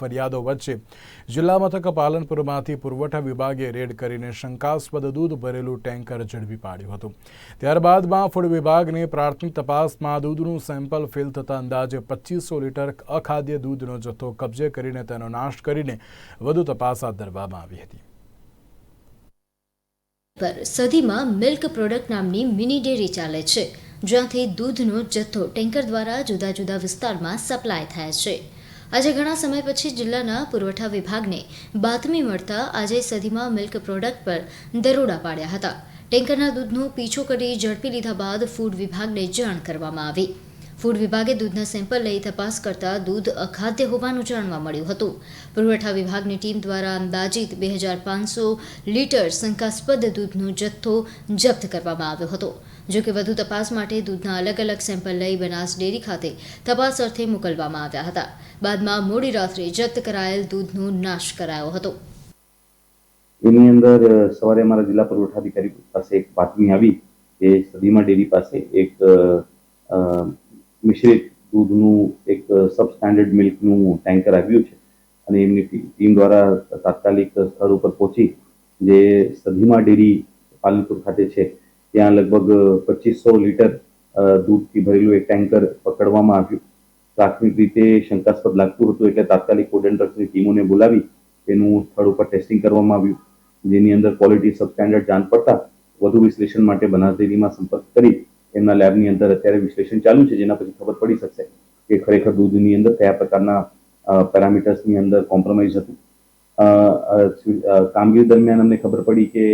ફરિયાદો વચ્ચે જિલ્લા મથક પાલનપુરમાંથી પુરવઠા વિભાગે રેડ કરીને શંકાસ્પદ દૂધ ભરેલું ટેન્કર ઝડપી પાડ્યું હતું. ત્યારબાદમાં ફૂડ વિભાગની પ્રાથમિક તપાસમાં દૂધનું સેમ્પલ ફેલ થતાં અંદાજે પચીસો લીટર અખાદ્ય દૂધનો જથ્થો કબજે કરીને તેનો નાશ કરીને વધુ તપાસ હાથ ધરવામાં આવી હતી. પર સદીમાં મિલ્ક પ્રોડક્ટ નામની મિની ડેરી ચાલે છે, જ્યાંથી દૂધનો જથ્થો ટેન્કર દ્વારા જુદા જુદા વિસ્તારમાં સપ્લાય થાય છે. આજે ઘણા સમય પછી જિલ્લાના પુરવઠા વિભાગને બાતમી મળતા આજે સદીમાં મિલ્ક પ્રોડક્ટ પર દરોડા પાડ્યા હતા. ટેન્કરના દૂધનો પીછો કરી ઝડપી લીધા બાદ ફૂડ વિભાગને જાણ કરવામાં આવી. ફૂડ વિભાગે દૂધના સેમ્પલ લઈ તપાસ કરતા દૂધ અખાદ્ય હોવાનું જાણવા મળ્યું હતું. પુરવઠા વિભાગની ટીમ દ્વારા અંદાજિત બે હજાર પાંચસો લીટર શંકાસ્પદ દૂધનો જથ્થો જપ્ત કરવામાં આવ્યો હતો. જો કે વધુ તપાસ માટે દૂધના અલગ અલગ સેમ્પલ લઈ બનાસ ડેરી ખાતે તપાસ અર્થે મોકલવામાં આવ્યા હતા. બાદમાં મોડી રાત્રે જપ્ત કરાયેલ દૂધનો નાશ કરાયો હતો. એની અંદર સવારે અમારા જિલ્લા પુરવઠા અધિકારી પાસે એક બાતમી આવી કે સદીમા ડેરી પાસે એક મિશ્રિત દૂધનું એક સબસ્ટાન્ડર્ડ મિલ્કનું ટેન્કર આવ્યું છે. અને એમની ટીમ દ્વારા તાત્કાલિક સ્થળ ઉપર પહોંચી જે સધીમા ડેરી પાલનપુર ખાતે છે, ત્યાં લગભગ પચીસો લીટર દૂધથી ભરેલું એક ટેન્કર પકડવામાં આવ્યું. પ્રાથમિક રીતે શંકાસ્પદ લાગતું હતું એટલે તાત્કાલિક ફૂડ એન્ડ ડ્રગ્સની ટીમોને બોલાવી તેનું સ્થળ ઉપર ટેસ્ટિંગ કરવામાં આવ્યું. જેની અંદર ક્વોલિટી સબસ્ટેન્ડર્ડ જાણ પડતા વધુ વિશ્લેષણ માટે બનાસ ડેરીમાં સંપર્ક કરી એમના લેબની અંદર અત્યારે વિશ્લેષણ ચાલુ છે, જેના પછી ખબર પડી શકશે કે ખરેખર દૂધની અંદર કયા પ્રકારના પેરામીટર્સની અંદર કોમ્પ્રોમાઇઝ હતું. કામગીરી દરમિયાન અમને ખબર પડી કે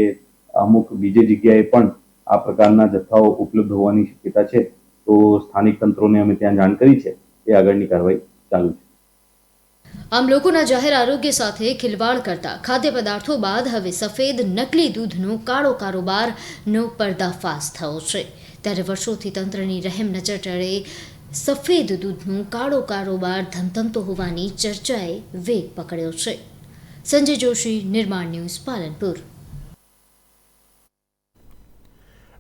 અમુક બીજી જગ્યાએ પણ આ પ્રકારના જથ્થાઓ ઉપલબ્ધ હોવાની શક્યતા છે. તો સ્થાનિક તંત્રોને અમે ત્યાં જાણ કરી છે એ આગળની કાર્યવાહી ચાલુ છે. આમ લોકોના જાહેર આરોગ્ય સાથે ખિલવાડ કરતા ખાદ્ય પદાર્થો બાદ હવે સફેદ નકલી દૂધનો કાળો કારોબારનો પર્દાફાશ થયો છે. ત્યારે વર્ષોથી તંત્રની રહેમ નજર ટળે. સફેદ દૂધનો કાળો કારોબાર ધમધમતો હોવાની ચર્ચાએ વેગ પકડ્યો છે. સંજય જોશી, નિર્માણ ન્યૂઝ પાલનપુર.